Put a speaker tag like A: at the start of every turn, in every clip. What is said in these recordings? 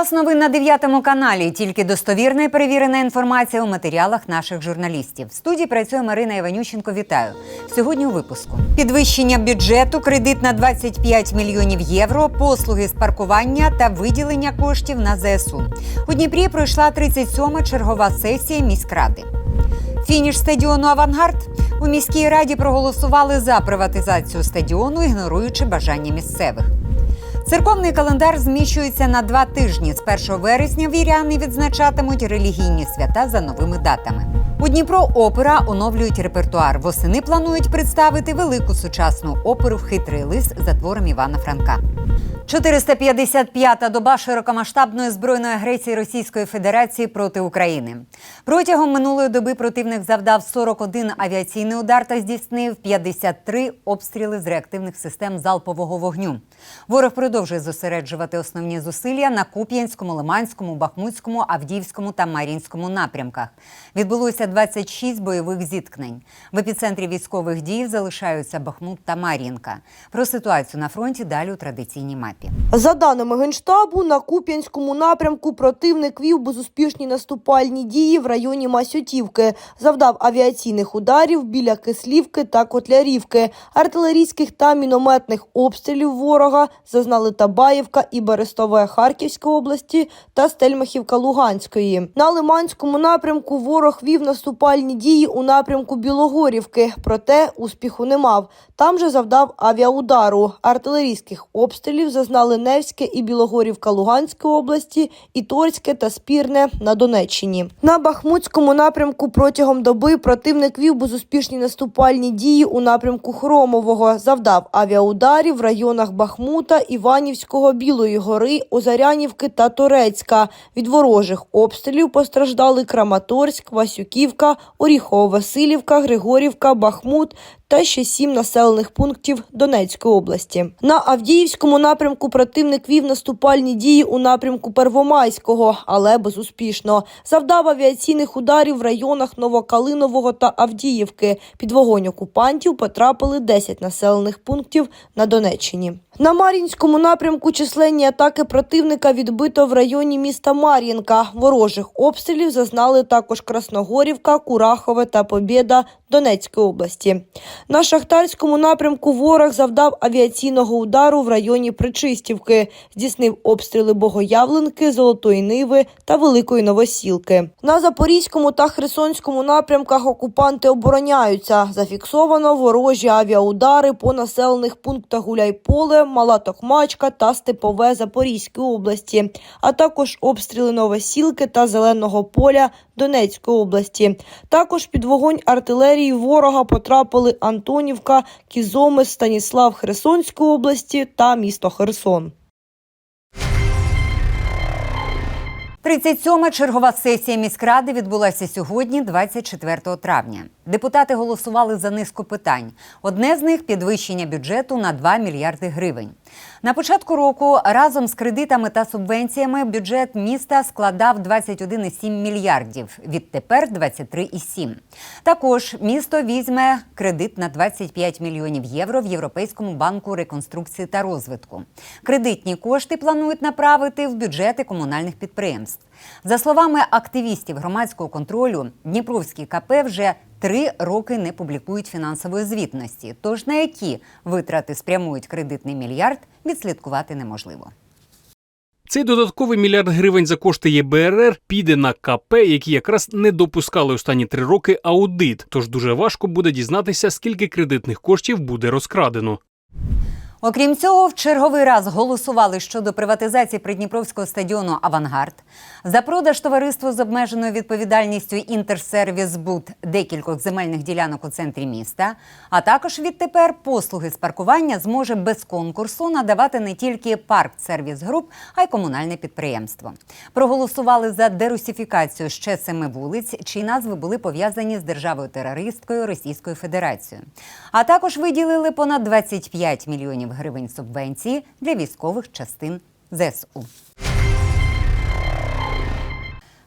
A: Час новин на 9 каналі. Тільки достовірна і перевірена інформація у матеріалах наших журналістів. В студії працює Марина Іванющенко. Вітаю сьогодні. У випуску підвищення бюджету, кредит на 25 мільйонів євро, послуги з паркування та виділення коштів на ЗСУ. У Дніпрі пройшла 37-ма чергова сесія міськради. Фініш стадіону Авангард у міській раді проголосували за приватизацію стадіону, ігноруючи бажання місцевих. Церковний календар зміщується на два тижні. З 1 вересня віряни відзначатимуть релігійні свята за новими датами. У Дніпро опера оновлюють репертуар. Восени планують представити велику сучасну оперу Хитрий лис за твором Івана Франка. 455-та доба широкомасштабної збройної агресії Російської Федерації проти України. Протягом минулої доби противник завдав 41 авіаційний удар та здійснив 53 обстріли з реактивних систем залпового вогню. Ворог продовжує зосереджувати основні зусилля на Куп'янському, Лиманському, Бахмутському, Авдіївському та Мар'їнському напрямках. Відбулося 26 бойових зіткнень. В епіцентрі військових дій залишаються Бахмут та Мар'їнка. Про ситуацію на фронті далі у традиційній мапі.
B: За даними Генштабу, на Куп'янському напрямку противник вів безуспішні наступальні дії в районі Масютівки, завдав авіаційних ударів біля Кислівки та Котлярівки, артилерійських та мінометних обстрілів ворога зазнали Табаївка і Берестове Харківської області та Стельмахівка Луганської. На Лиманському напрямку ворог вів наступальні дії у напрямку Білогорівки, проте успіху не мав. Там же завдав авіаудару. Артилерійських обстрілів зазнали Невське і Білогорівка Луганської області, і Торське та Спірне на Донеччині. На Бахмутському напрямку протягом доби противник вів безуспішні наступальні дії у напрямку Хромового, завдав авіаударів в районах Бахмута, Іванівського, Білої гори, Озарянівки та Торецька. Від ворожих обстрілів постраждали Краматорськ, Васюківка, Оріхово-Василівка, Григорівка, Бахмут та ще сім населених пунктів Донецької області. На Авдіївському напрямку противник вів наступальні дії у напрямку Первомайського, але безуспішно. Завдав авіаційних ударів в районах Новокалинового та Авдіївки. Під вогонь окупантів потрапили 10 населених пунктів на Донеччині. На Мар'їнському напрямку численні атаки противника відбито в районі міста Мар'їнка. Ворожих обстрілів зазнали також Красногорівка, Курахове та Побєда Донецької області. На Шахтарському напрямку ворог завдав авіаційного удару в районі Причистівки, здійснив обстріли Богоявленки, Золотої Ниви та Великої Новосілки. На Запорізькому та Херсонському напрямках окупанти обороняються. Зафіксовано ворожі авіаудари по населених пунктах Гуляйполе, Мала Токмачка та Степове Запорізької області, а також обстріли Новосілки та Зеленого поля Донецької області. Також під вогонь артилерії ворога потрапили Антонівка, Кізомис, Станіслав Херсонської області та місто Херсон.
A: 37-ма чергова сесія міськради відбулася сьогодні, 24 травня. Депутати голосували за низку питань. Одне з них підвищення бюджету на 2 мільярди гривень. На початку року разом з кредитами та субвенціями бюджет міста складав 21,7 мільярдів. Відтепер 23,7. Також місто візьме кредит на 25 мільйонів євро в Європейському банку реконструкції та розвитку. Кредитні кошти планують направити в бюджети комунальних підприємств. За словами активістів громадського контролю, Дніпровський КП вже три роки не публікують фінансової звітності. Тож на які витрати спрямують кредитний мільярд, відслідкувати неможливо.
C: Цей додатковий мільярд гривень за кошти ЄБРР піде на КП, які якраз не допускали останні три роки аудит. Тож дуже важко буде дізнатися, скільки кредитних коштів буде розкрадено.
A: Окрім цього, в черговий раз голосували щодо приватизації придніпровського стадіону Авангард за продаж товариству з обмеженою відповідальністю Інтерсервіс Буд декількох земельних ділянок у центрі міста. А також відтепер послуги з паркування зможе без конкурсу надавати не тільки парк сервіс груп, а й комунальне підприємство. Проголосували за дерусифікацію ще семи вулиць, чиї назви були пов'язані з державою терористкою Російською Федерацією. А також виділили понад 25 мільйонів гривень субвенції для військових частин ЗСУ.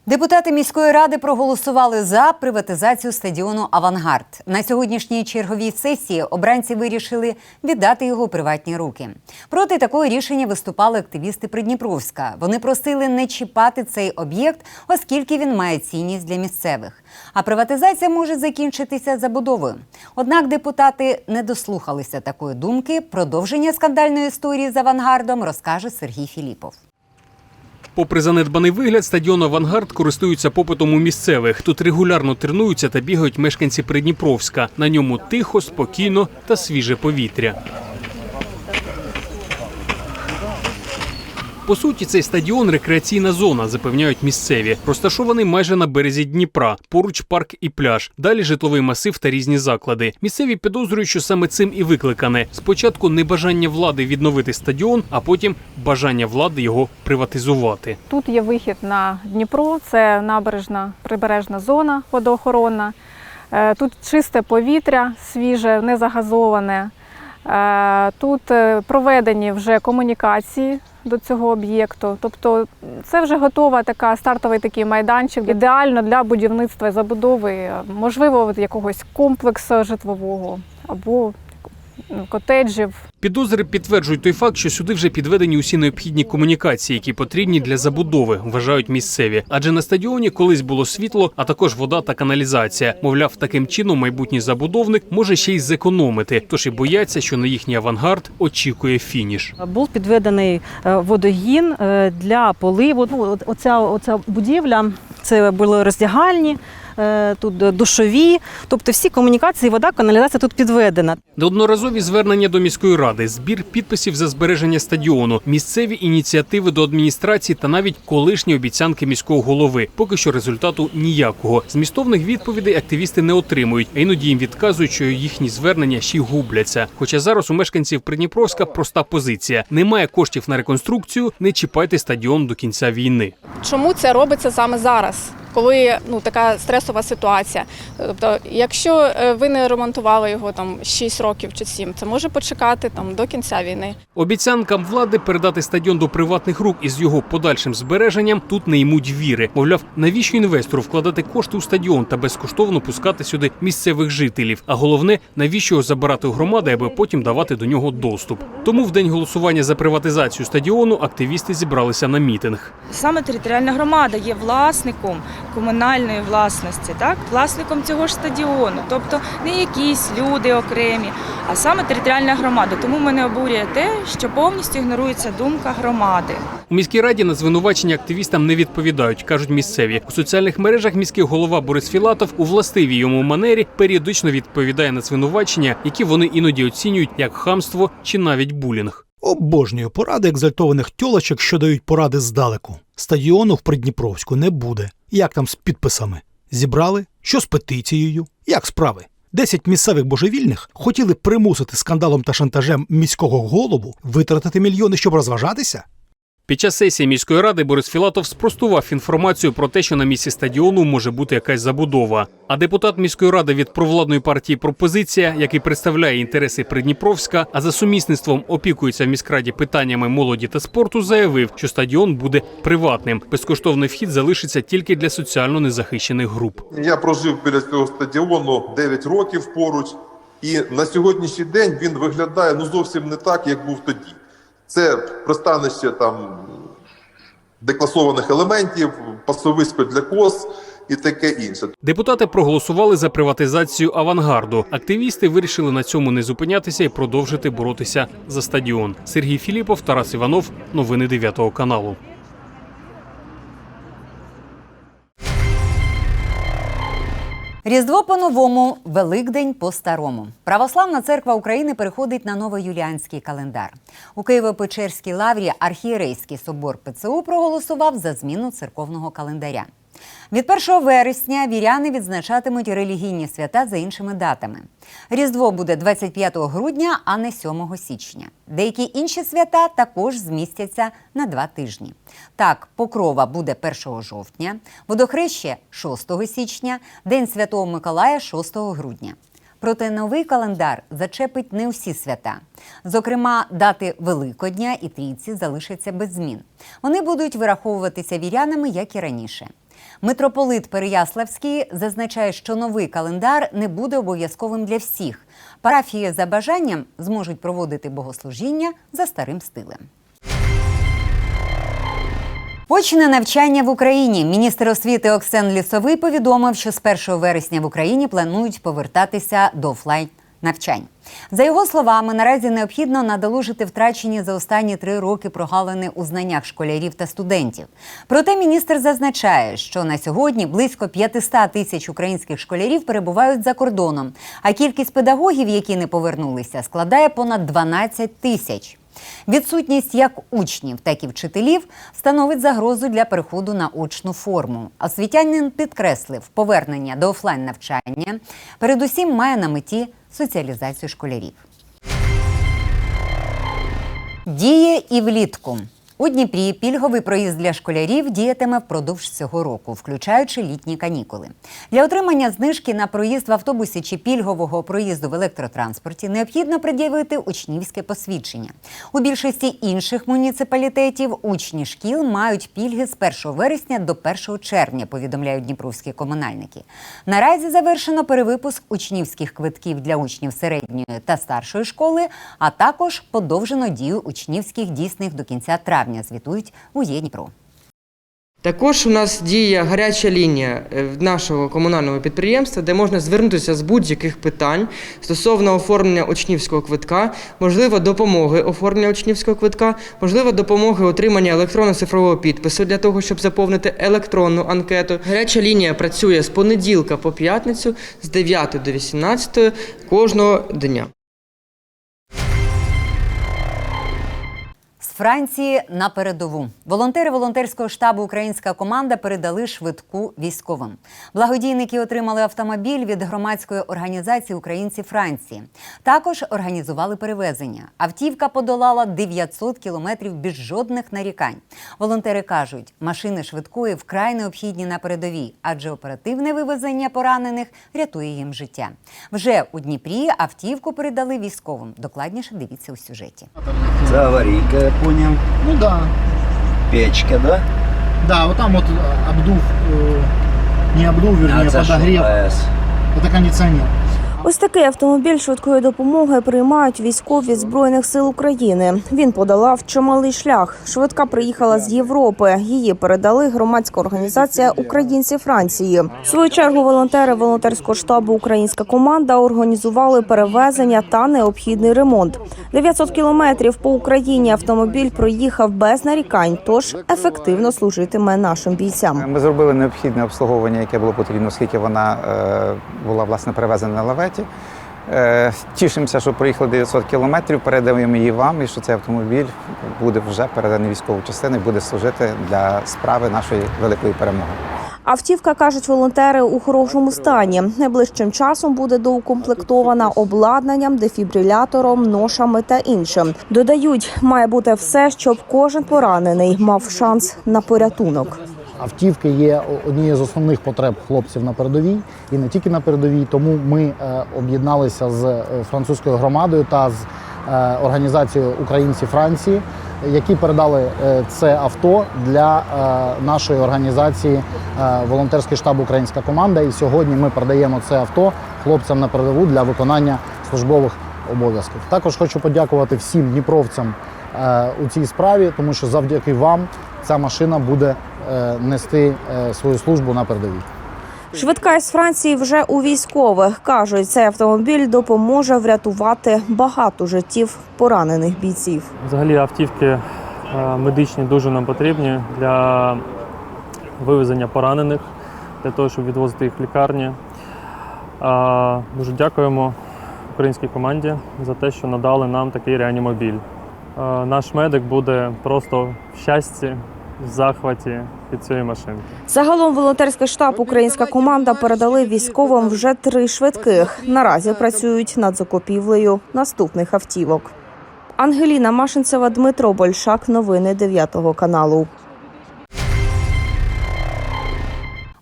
A: Депутати міської ради проголосували за приватизацію стадіону Авангард. На сьогоднішній черговій сесії обранці вирішили віддати його у приватні руки. Проти такого рішення виступали активісти Придніпровська. Вони просили не чіпати цей об'єкт, оскільки він має цінність для місцевих. А приватизація може закінчитися забудовою. Однак депутати не дослухалися такої думки. Продовження скандальної історії з авангардом розкаже Сергій Філіпов.
C: Попри занедбаний вигляд, стадіон Авангард користується попитом у місцевих. Тут регулярно тренуються та бігають мешканці Придніпровська. На ньому тихо, спокійно та свіже повітря. По суті, цей стадіон рекреаційна зона, запевняють місцеві. Розташований майже на березі Дніпра, поруч парк і пляж. Далі житловий масив та різні заклади. Місцеві підозрюють, що саме цим і викликане. Спочатку небажання влади відновити стадіон, а потім бажання влади його приватизувати.
D: Тут є вихід на Дніпро, це набережна прибережна зона водоохоронна. Е, Тут чисте повітря, свіже, не загазоване. Е, Тут е, проведені вже комунікації до цього об'єкту. Тобто це вже готова така стартовий такий майданчик, ідеально для будівництва і забудови, е, можливо, якогось комплексу житлового або котеджів.
C: Підозри підтверджують той факт, що сюди вже підведені усі необхідні комунікації, які потрібні для забудови, вважають місцеві. Адже на стадіоні колись було світло, а також вода та каналізація. Мовляв, таким чином майбутній забудовник може ще й зекономити, тож і бояться, що на їхній авангард очікує фініш.
E: Був підведений е, водогін е, для поливу. Ну, оця, оця будівля це були роздягальні, тут душові. Тобто всі комунікації, вода, каналізація тут підведена.
C: Неодноразові звернення до міської ради, збір підписів за збереження стадіону, місцеві ініціативи до адміністрації та навіть колишні обіцянки міського голови. Поки що результату ніякого. Змістовних відповідей активісти не отримують, а іноді їм відказують, що їхні звернення ще й губляться. Хоча зараз у мешканців Придніпровська проста позиція: немає коштів на реконструкцію, не чіпайте стадіон до кінця війни.
D: Чому це робиться саме зараз, коли ну така стресова ситуація? Тобто, якщо е, ви не ремонтували його там 6 років чи 7, це може почекати там до кінця війни.
C: Обіцянкам влади передати стадіон до приватних рук із його подальшим збереженням тут не ймуть віри. Мовляв, навіщо інвестору вкладати кошти у стадіон та безкоштовно пускати сюди місцевих жителів? А головне, навіщо його забирати у громади, аби потім давати до нього доступ. Тому в день голосування за приватизацію стадіону активісти зібралися на мітинг.
F: Саме територіальна громада є власником комунальної власності, так власником цього ж стадіону, тобто не якісь люди окремі, а саме територіальна громада. Тому мене обурює те, що повністю ігнорується думка громади.
C: У міській раді на звинувачення активістам не відповідають, кажуть місцеві. У соціальних мережах міський голова Борис Філатов у властивій йому манері періодично відповідає на звинувачення, які вони іноді оцінюють як хамство чи навіть булінг.
G: Обожнюю поради екзальтованих тьолочок, що дають поради здалеку. Стадіону в Придніпровську не буде. Як там з підписами? Зібрали? Що з петицією? Як справи? Десять місцевих божевільних хотіли примусити скандалом та шантажем міського голову витратити мільйони, щоб розважатися?
C: Під час сесії міської ради Борис Філатов спростував інформацію про те, що на місці стадіону може бути якась забудова. А депутат міської ради від провладної партії пропозиція, який представляє інтереси Придніпровська, а за сумісництвом опікується в міськраді питаннями молоді та спорту, заявив, що стадіон буде приватним. Безкоштовний вхід залишиться тільки для соціально незахищених груп.
H: Я прожив біля цього стадіону 9 років поруч, і на сьогоднішній день він виглядає ну зовсім не так, як був тоді. Це пристанище там декласованих елементів, пасовисько для коз і таке інше.
C: Депутати проголосували за приватизацію авангарду. Активісти вирішили на цьому не зупинятися і продовжити боротися за стадіон. Сергій Філіпов, Тарас Іванов. Новини 9 каналу.
A: Різдво по-новому, Великдень по-старому. Православна церква України переходить на новоюліанський календар. У Києво-Печерській лаврі архієрейський собор ПЦУ проголосував за зміну церковного календаря. Від 1 вересня віряни відзначатимуть релігійні свята за іншими датами. Різдво буде 25 грудня, а не 7 січня. Деякі інші свята також змістяться на два тижні. Так, Покрова буде 1 жовтня, водохреще 6 січня, День Святого Миколая 6 грудня. Проте новий календар зачепить не усі свята. Зокрема, дати Великодня і Трійці залишаться без змін. Вони будуть вираховуватися вірянами, як і раніше. Митрополит Переяславський зазначає, що новий календар не буде обов'язковим для всіх. Парафії за бажанням зможуть проводити богослужіння за старим стилем. Очне навчання в Україні. Міністр освіти Оксен Лісовий повідомив, що з 1 вересня в Україні планують повертатися до офлайн навчань. За його словами, наразі необхідно надолужити втрачені за останні три роки прогалини у знаннях школярів та студентів. Проте міністр зазначає, що на сьогодні близько 500 тисяч українських школярів перебувають за кордоном, а кількість педагогів, які не повернулися, складає понад 12 тисяч. Відсутність як учнів, так і вчителів становить загрозу для переходу на очну форму. Освітянин підкреслив, повернення до офлайн навчання передусім має на меті соціалізацію школярів. Діє і влітку. У Дніпрі пільговий проїзд для школярів діятиме впродовж цього року, включаючи літні канікули. Для отримання знижки на проїзд в автобусі чи пільгового проїзду в електротранспорті необхідно пред'явити учнівське посвідчення. У більшості інших муніципалітетів учні шкіл мають пільги з 1 вересня до 1 червня, повідомляють дніпровські комунальники. Наразі завершено перевипуск учнівських квитків для учнів середньої та старшої школи, а також подовжено дію учнівських дійсних до кінця травня. Звітують у «Є Дніпро».
I: Також у нас діє гаряча лінія е, нашого комунального підприємства, де можна звернутися з будь-яких питань стосовно оформлення учнівського квитка, можливо, допомоги оформлення учнівського квитка, можливо, допомоги отримання електронно-цифрового підпису для того, щоб заповнити електронну анкету. Гаряча лінія працює з понеділка по п'ятницю з 9 до 18 кожного дня.
A: Франції на передову волонтери волонтерського штабу Українська команда передали швидку військовим. Благодійники отримали автомобіль від громадської організації Українці Франції. Також організували перевезення. Автівка подолала 900 кілометрів без жодних нарікань. Волонтери кажуть, машини швидкої вкрай необхідні на передовій, адже оперативне вивезення поранених рятує їм життя. Вже у Дніпрі автівку передали військовим. Докладніше дивіться у сюжеті.
J: Это аварийка, я понял.
K: Ну да,
J: Печка, да?
K: да, вот там вот э, обдув, э, не обдув, вернее,
J: А це що,
K: подогрев.
J: АЕС?
K: Это кондиционер.
L: Ось такий автомобіль швидкої допомоги приймають військові збройних сил України. Він подолав чималий шлях. Швидка приїхала з Європи. Її передали громадська організація Українці Франції. В свою чергу волонтери волонтерського штабу Українська команда організували перевезення та необхідний ремонт. 900 кілометрів по Україні автомобіль проїхав без нарікань, тож ефективно служитиме нашим бійцям.
M: Ми зробили необхідне обслуговування, яке було потрібно, оскільки вона е, була власне перевезена на лаветі. Е, тішимося, що проїхали 900 кілометрів, передаємо її вам, і що цей автомобіль буде вже переданий військову частину буде служити для справи нашої великої перемоги.
L: Автівка кажуть волонтери у хорошому стані. Найближчим часом буде доукомплектована обладнанням, дефібрилятором, ношами та іншим. Додають, має бути все, щоб кожен поранений мав шанс на порятунок.
K: Автівки є однією з основних потреб хлопців на передовій і не тільки на передовій. Тому ми е, об'єдналися з е, французькою громадою та з е, організацією Українці Франції, які передали це авто для нашої організації волонтерський штаб Українська команда. І сьогодні ми передаємо це авто хлопцям на передову для виконання службових обов'язків. Також хочу подякувати всім дніпровцям у цій справі, тому що завдяки вам ця машина буде нести е, свою службу на передовій.
L: Швидка із Франції вже у військових кажуть, цей автомобіль допоможе врятувати багато життів поранених бійців.
N: Взагалі автівки е, медичні дуже нам потрібні для вивезення поранених, для того, щоб відвозити їх в лікарні. Е, Дуже дякуємо українській команді за те, що надали нам такий реанімобіль. Е, Наш медик буде просто в щасті, в захваті від цієї машинки.
L: Загалом волонтерський штаб Українська команда передали військовим вже три швидких. Наразі працюють над закупівлею наступних автівок. Ангеліна Машинцева, Дмитро Большак. Новини 9 каналу.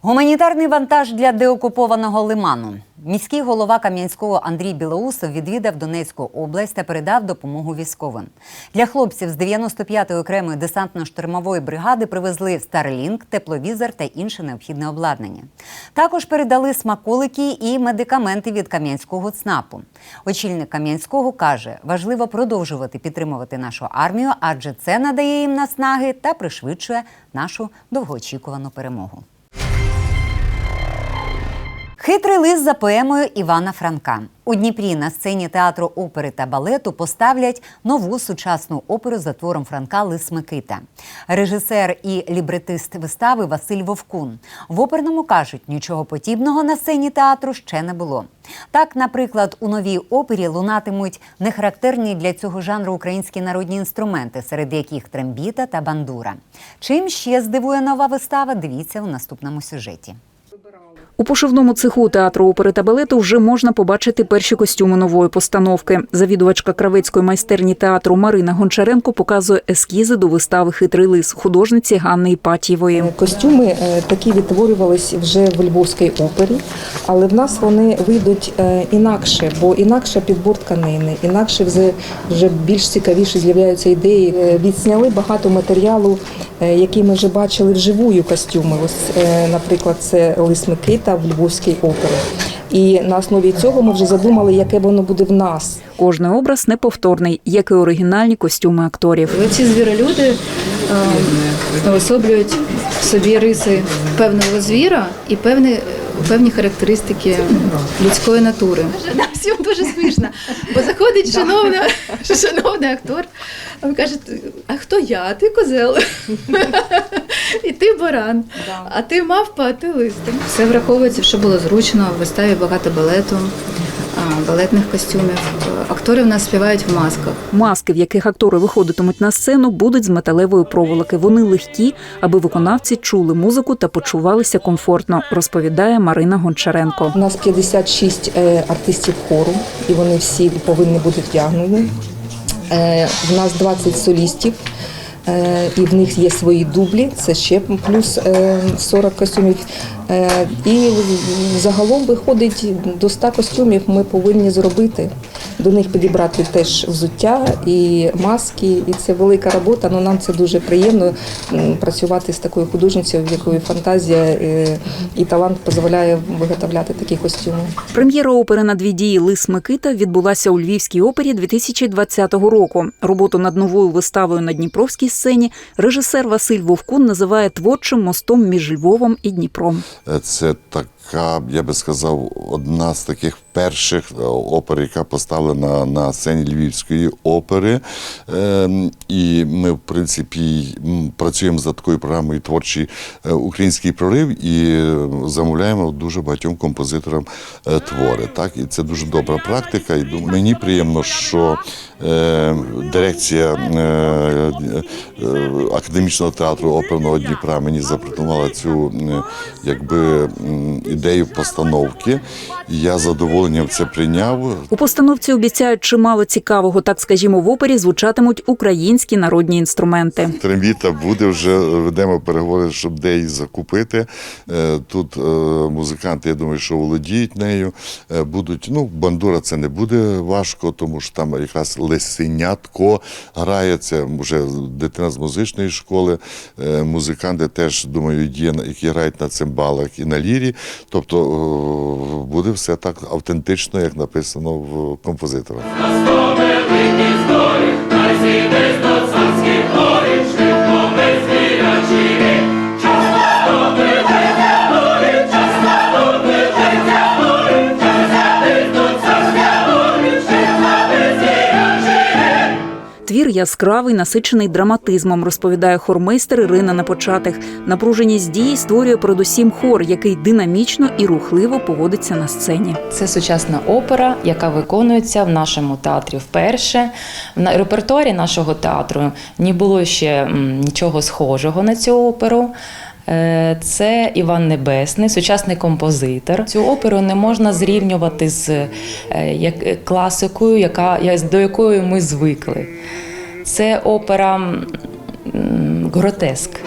A: Гуманітарний вантаж для деокупованого лиману. Міський голова Кам'янського Андрій Білоусов відвідав Донецьку область та передав допомогу військовим. Для хлопців з 95-ї окремої десантно-штурмової бригади привезли Starlink, тепловізор та інше необхідне обладнання. Також передали смаколики і медикаменти від Кам'янського ЦНАПу. Очільник Кам'янського каже, важливо продовжувати підтримувати нашу армію, адже це надає їм наснаги та пришвидшує нашу довгоочікувану перемогу. Хитрий лист за поемою Івана Франка. У Дніпрі на сцені театру опери та балету поставлять нову сучасну оперу за твором Франка Лис Микита. Режисер і лібретист вистави Василь Вовкун. В оперному кажуть, нічого подібного на сцені театру ще не було. Так, наприклад, у новій опері лунатимуть нехарактерні для цього жанру українські народні інструменти, серед яких трембіта та бандура. Чим ще здивує нова вистава? Дивіться у наступному сюжеті.
O: У пошивному цеху театру опери та балету вже можна побачити перші костюми нової постановки. Завідувачка кравецької майстерні театру Марина Гончаренко показує ескізи до вистави Хитрий лис художниці Ганни Іпатієвої.
P: Костюми е, такі відтворювались вже в Львовській опері, але в нас вони вийдуть е, інакше, бо інакше підбор тканини, інакше вже, більш цікавіше з'являються ідеї. Е, Відсняли багато матеріалу, е, який ми вже бачили вживую костюми. Ось, е, наприклад, це Лис Микита в Львовській опері. І на основі цього ми вже задумали, яке воно буде в нас.
O: Кожний образ неповторний, як і оригінальні костюми акторів.
Q: Ці звіролюди е, особлюють в собі риси певного звіра і певні, певні характеристики людської натури. Нам всім дуже смішно, бо заходить шановна, шановний актор, а він каже, а хто я? А ти козел. І ти баран, а ти мавпа, а ти листик. Все враховується, що було зручно, в виставі багато балету, балетних костюмів. Актори в нас співають в масках.
O: Маски, в яких актори виходитимуть на сцену, будуть з металевої проволоки. Вони легкі, аби виконавці чули музику та почувалися комфортно, розповідає Марина Гончаренко.
P: У нас 56 е, артистів хору, і вони всі повинні бути вдягнені. Е, В нас 20 солістів, е, і в них є свої дублі, це ще плюс е, 40 костюмів. Е, І загалом виходить до 100 костюмів ми повинні зробити. До них підібрати теж взуття і маски, і це велика робота. але нам це дуже приємно працювати з такою художницею, в якої фантазія е, і талант дозволяє виготовляти такі костюми.
O: Прем'єра опери на дві дії Лис Микита відбулася у Львівській опері 2020 року. Роботу над новою виставою на Дніпровській сцені режисер Василь Вовкун називає творчим мостом між Львовом і Дніпром.
R: Це така, я би сказав, одна з таких перших е, опер, яка поставлена на сцені Львівської опери. Ем, І ми, в принципі, працюємо за такою програмою творчий е, український прорив і замовляємо дуже багатьом композиторам е, твори. Так? І це дуже добра практика. І мені приємно, що дирекція академічного театру оперного Дніпра мені запропонувала цю якби ідею постановки. І я з задоволенням це прийняв.
O: У постановці обіцяють чимало цікавого, так скажімо, в опері звучатимуть українські народні інструменти.
R: Трембіта буде вже ведемо переговори, щоб де її закупити. Е, Тут е, музиканти, я думаю, що володіють нею. Е, Будуть, ну, бандура це не буде важко, тому що там якраз лисенятко грає. Це вже дитина з музичної школи. Музиканти теж, думаю, є, які грають на цимбалах і на лірі. Тобто е, буде все так автентично, як написано в композиторах.
O: Твір яскравий, насичений драматизмом, розповідає хормейстер Ірина Непочатих. Напруженість дії створює передусім хор, який динамічно і рухливо поводиться на сцені.
S: Це сучасна опера, яка виконується в нашому театрі вперше. На репертуарі нашого театру не було ще нічого схожого на цю оперу. Е, Це Іван Небесний, сучасний композитор. Цю оперу не можна зрівнювати з е, класикою, яка до якої ми звикли. Це опера гротеск.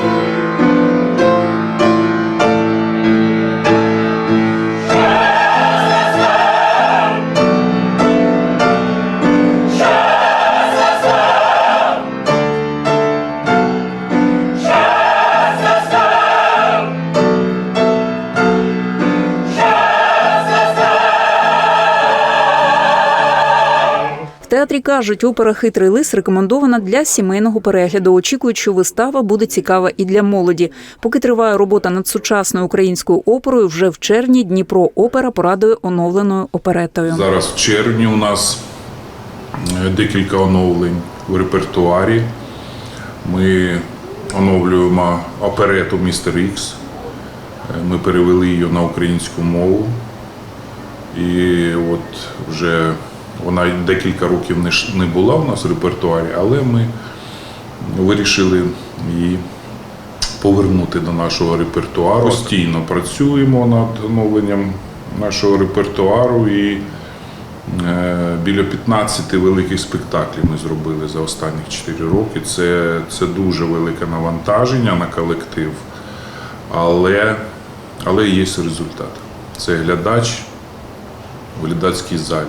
O: Театрі кажуть, опера Хитрий лис рекомендована для сімейного перегляду. Очікують, що вистава буде цікава і для молоді. Поки триває робота над сучасною українською оперою, вже в червні Дніпро опера порадує оновленою оперетою.
T: Зараз в червні у нас е, декілька оновлень в репертуарі. Ми оновлюємо оперету Містер Ікс. Е, Ми перевели її на українську мову. І от вже вона декілька років не була у нас в репертуарі, але ми вирішили її повернути до нашого репертуару. Постійно працюємо над оновленням нашого репертуару і е, біля 15 великих спектаклів ми зробили за останні 4 роки. Це, це дуже велике навантаження на колектив, але, але є результат. Це глядач в глядацькій залі,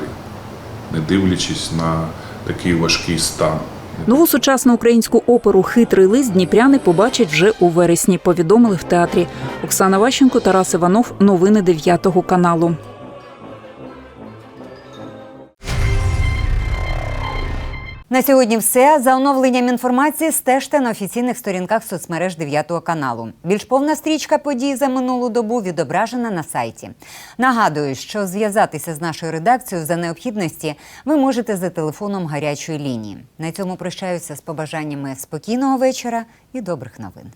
T: не дивлячись на такий важкий стан.
O: Нову сучасну українську оперу Хитрий лист дніпряни побачать вже у вересні. Повідомили в театрі. Оксана Ващенко, Тарас Іванов. Новини 9 каналу.
A: На сьогодні все. За оновленням інформації стежте на офіційних сторінках соцмереж 9 каналу. Більш повна стрічка подій за минулу добу відображена на сайті. Нагадую, що зв'язатися з нашою редакцією за необхідності ви можете за телефоном гарячої лінії. На цьому прощаюся з побажаннями спокійного вечора і добрих новин.